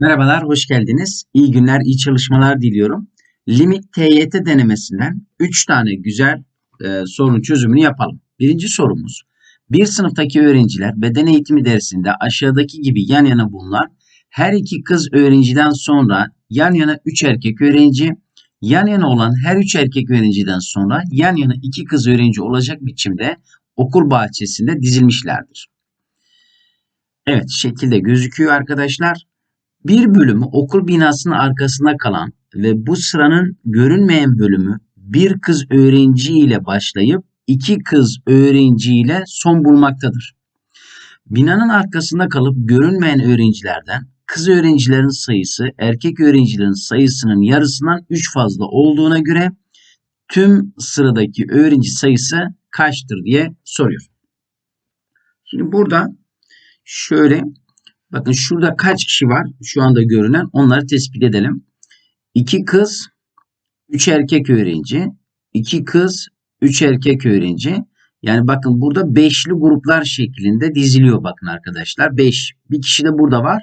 Merhabalar, hoş geldiniz. İyi günler, iyi çalışmalar diliyorum. Limit TYT denemesinden 3 tane güzel e, sorunun çözümünü yapalım. Birinci sorumuz. Bir sınıftaki öğrenciler beden eğitimi dersinde aşağıdaki gibi yan yana bulunan her iki kız öğrenciden sonra yan yana 3 erkek öğrenci, yan yana olan her 3 erkek öğrenciden sonra yan yana 2 kız öğrenci olacak biçimde okul bahçesinde dizilmişlerdir. Evet, şekilde gözüküyor arkadaşlar. Bir bölümü okul binasının arkasında kalan ve bu sıranın görünmeyen bölümü bir kız öğrenci ile başlayıp iki kız öğrenci ile son bulmaktadır. Binanın arkasında kalıp görünmeyen öğrencilerden kız öğrencilerin sayısı erkek öğrencilerin sayısının yarısından 3 fazla olduğuna göre tüm sıradaki öğrenci sayısı kaçtır diye soruyor. Şimdi burada şöyle Bakın şurada kaç kişi var şu anda görünen onları tespit edelim. 2 kız, 3 erkek öğrenci. 2 kız, 3 erkek öğrenci. Yani bakın burada beşli gruplar şeklinde diziliyor bakın arkadaşlar. 5. Bir kişi de burada var.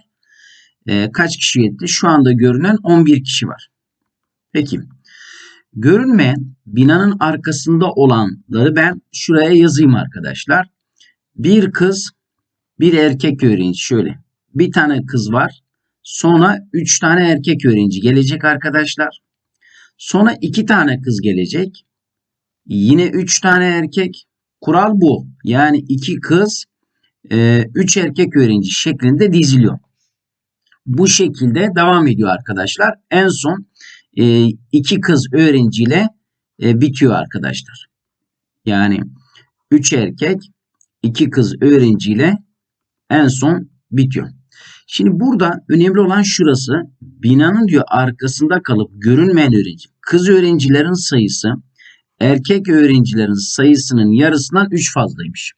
Ee, kaç kişi yetti? Şu anda görünen 11 kişi var. Peki. Görünmeyen binanın arkasında olanları ben şuraya yazayım arkadaşlar. Bir kız, bir erkek öğrenci şöyle bir tane kız var. Sonra 3 tane erkek öğrenci gelecek arkadaşlar. Sonra 2 tane kız gelecek. Yine 3 tane erkek. Kural bu. Yani 2 kız, 3 e, erkek öğrenci şeklinde diziliyor. Bu şekilde devam ediyor arkadaşlar. En son 2 e, kız öğrenciyle e, bitiyor arkadaşlar. Yani 3 erkek, 2 kız öğrenciyle en son bitiyor. Şimdi burada önemli olan şurası. Binanın diyor arkasında kalıp görünmeyen öğrenci. Kız öğrencilerin sayısı erkek öğrencilerin sayısının yarısından 3 fazlaymış.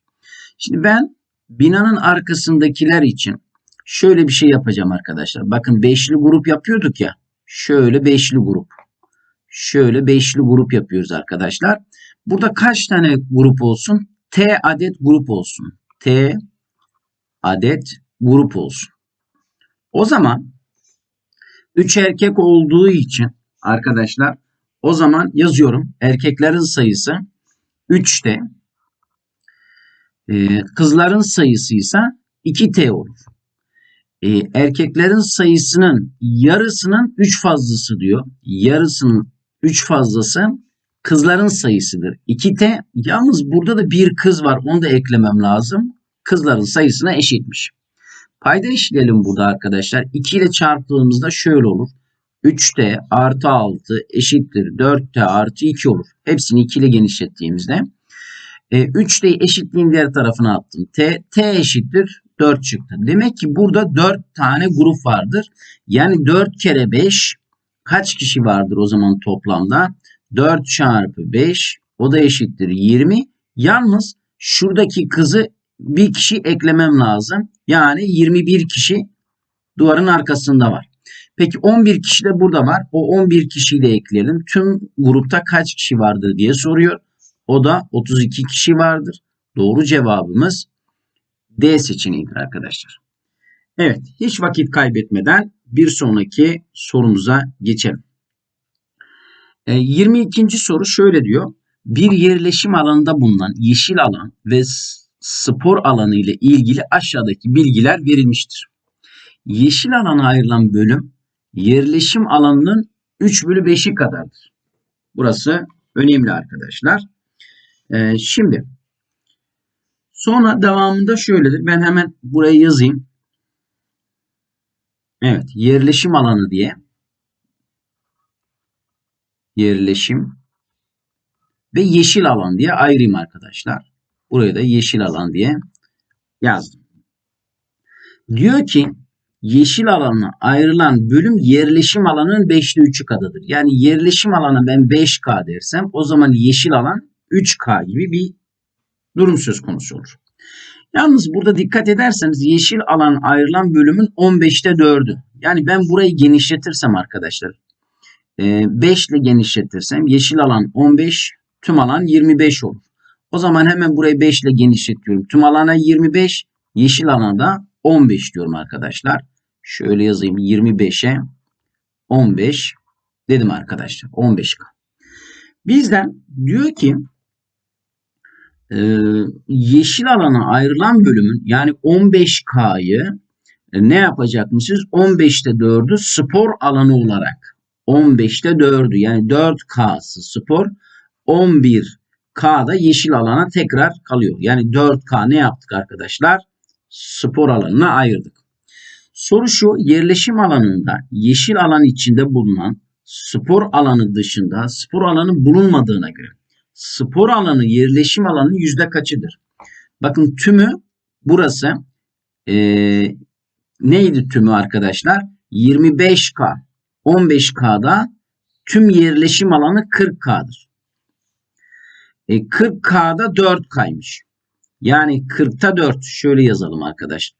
Şimdi ben binanın arkasındakiler için şöyle bir şey yapacağım arkadaşlar. Bakın beşli grup yapıyorduk ya. Şöyle beşli grup. Şöyle beşli grup yapıyoruz arkadaşlar. Burada kaç tane grup olsun? T adet grup olsun. T adet grup olsun. O zaman 3 erkek olduğu için arkadaşlar o zaman yazıyorum. Erkeklerin sayısı 3'te. Ee, kızların sayısı ise 2T olur. Ee, erkeklerin sayısının yarısının 3 fazlası diyor. Yarısının 3 fazlası kızların sayısıdır. 2T yalnız burada da bir kız var onu da eklemem lazım. Kızların sayısına eşitmiş. Payda işleyelim burada arkadaşlar. 2 ile çarptığımızda şöyle olur. 3t artı 6 eşittir 4t artı 2 olur. Hepsini 2 ile genişlettiğimizde. E, 3t'yi eşitliğin diğer tarafına attım. T, t eşittir 4 çıktı. Demek ki burada 4 tane grup vardır. Yani 4 kere 5 kaç kişi vardır o zaman toplamda? 4 çarpı 5 o da eşittir 20. Yalnız şuradaki kızı bir kişi eklemem lazım. Yani 21 kişi duvarın arkasında var. Peki 11 kişi de burada var. O 11 kişiyi de ekleyelim. Tüm grupta kaç kişi vardır diye soruyor. O da 32 kişi vardır. Doğru cevabımız D seçeneğidir arkadaşlar. Evet hiç vakit kaybetmeden bir sonraki sorumuza geçelim. E, 22. soru şöyle diyor. Bir yerleşim alanında bulunan yeşil alan ve spor alanı ile ilgili aşağıdaki bilgiler verilmiştir. Yeşil alana ayrılan bölüm yerleşim alanının 3 bölü 5'i kadardır. Burası önemli arkadaşlar. Ee, şimdi sonra devamında şöyledir. Ben hemen buraya yazayım. Evet yerleşim alanı diye yerleşim ve yeşil alan diye ayırayım arkadaşlar. Buraya da yeşil alan diye yazdım. Diyor ki yeşil alana ayrılan bölüm yerleşim alanının 5'te 3'ü kadardır. Yani yerleşim alanı ben 5K dersem o zaman yeşil alan 3K gibi bir durum söz konusu olur. Yalnız burada dikkat ederseniz yeşil alan ayrılan bölümün 15'te 4'ü. Yani ben burayı genişletirsem arkadaşlar 5 ile genişletirsem yeşil alan 15 tüm alan 25 olur. O zaman hemen burayı 5 ile genişletiyorum. Tüm alana 25, yeşil alana da 15 diyorum arkadaşlar. Şöyle yazayım 25'e 15 dedim arkadaşlar. 15K. Bizden diyor ki e, yeşil alana ayrılan bölümün yani 15K'yı e, ne yapacakmışız? 15'te 4'ü spor alanı olarak 15'te 4'ü yani 4K'sı spor 11K'da yeşil alana tekrar kalıyor. Yani 4K ne yaptık arkadaşlar? Spor alanına ayırdık. Soru şu yerleşim alanında yeşil alan içinde bulunan spor alanı dışında spor alanı bulunmadığına göre spor alanı yerleşim alanının yüzde kaçıdır? Bakın tümü burası ee, neydi tümü arkadaşlar? 25K 15K'da tüm yerleşim alanı 40K'dır. E, 40K'da 4K'ymış. Yani 40'ta 4 şöyle yazalım arkadaşlar.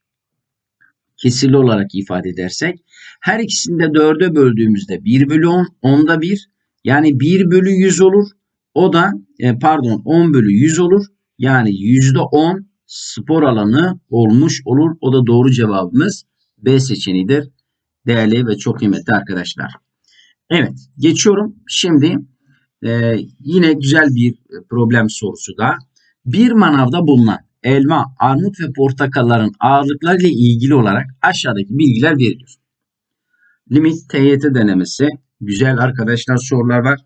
Kesirli olarak ifade edersek her ikisini de 4'e böldüğümüzde 1 bölü 10 10'da 1 yani 1 bölü 100 olur. O da e, pardon 10 bölü 100 olur. Yani %10 spor alanı olmuş olur. O da doğru cevabımız B seçeneğidir. Değerli ve çok kıymetli arkadaşlar. Evet geçiyorum. Şimdi e, yine güzel bir problem sorusu da. Bir manavda bulunan elma, armut ve portakalların ağırlıkları ile ilgili olarak aşağıdaki bilgiler veriliyor. Limit TYT denemesi. Güzel arkadaşlar sorular var.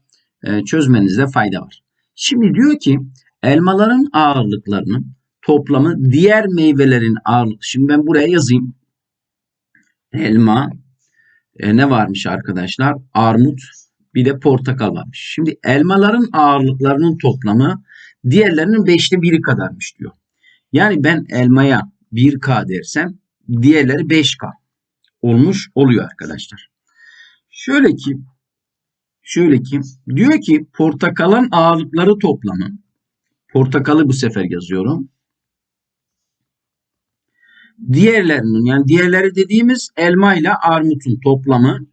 E, çözmenizde fayda var. Şimdi diyor ki elmaların ağırlıklarının toplamı diğer meyvelerin ağırlığı. Şimdi ben buraya yazayım. Elma, e, ne varmış arkadaşlar? Armut, bir de portakal varmış. Şimdi elmaların ağırlıklarının toplamı diğerlerinin beşte biri kadarmış diyor. Yani ben elmaya 1K dersem diğerleri 5K olmuş oluyor arkadaşlar. Şöyle ki şöyle ki diyor ki portakalın ağırlıkları toplamı portakalı bu sefer yazıyorum. Diğerlerinin yani diğerleri dediğimiz elma ile armutun toplamının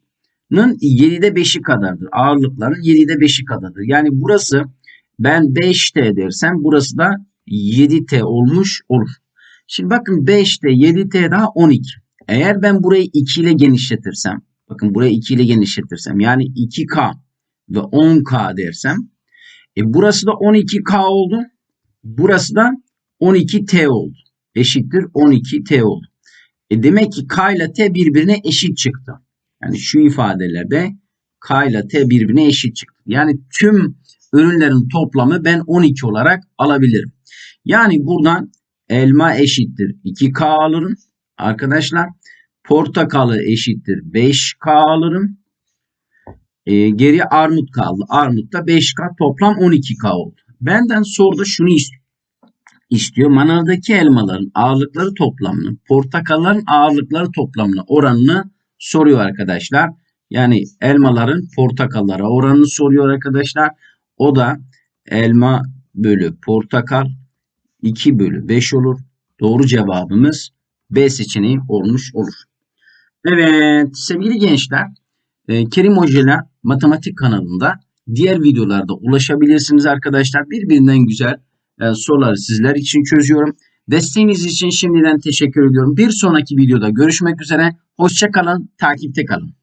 7'de 5'i kadardır. Ağırlıkların 7'de 5'i kadardır. Yani burası ben 5T dersem burası da 7T olmuş olur. Şimdi bakın 5T 7T daha 12. Eğer ben burayı 2 ile genişletirsem bakın burayı 2 ile genişletirsem yani 2K ve 10K dersem e burası da 12K oldu. Burası da 12T oldu. Eşittir 12T oldu. E demek ki K ile T birbirine eşit çıktı. Yani şu ifadelerde K ile T birbirine eşit çıktı. Yani tüm ürünlerin toplamı ben 12 olarak alabilirim. Yani buradan elma eşittir 2K alırım. Arkadaşlar portakalı eşittir 5K alırım. E, geri armut kaldı. Armut da 5K toplam 12K oldu. Benden soruda şunu istiyor. istiyor. Manavdaki elmaların ağırlıkları toplamını, portakalların ağırlıkları toplamını oranını soruyor arkadaşlar. Yani elmaların portakallara oranını soruyor arkadaşlar. O da elma bölü portakal 2 bölü 5 olur. Doğru cevabımız B seçeneği olmuş olur. Evet sevgili gençler e, Kerim Hocalar Matematik kanalında diğer videolarda ulaşabilirsiniz arkadaşlar. Birbirinden güzel e, soruları sizler için çözüyorum. Desteğiniz için şimdiden teşekkür ediyorum. Bir sonraki videoda görüşmek üzere. Hoşçakalın, takipte kalın.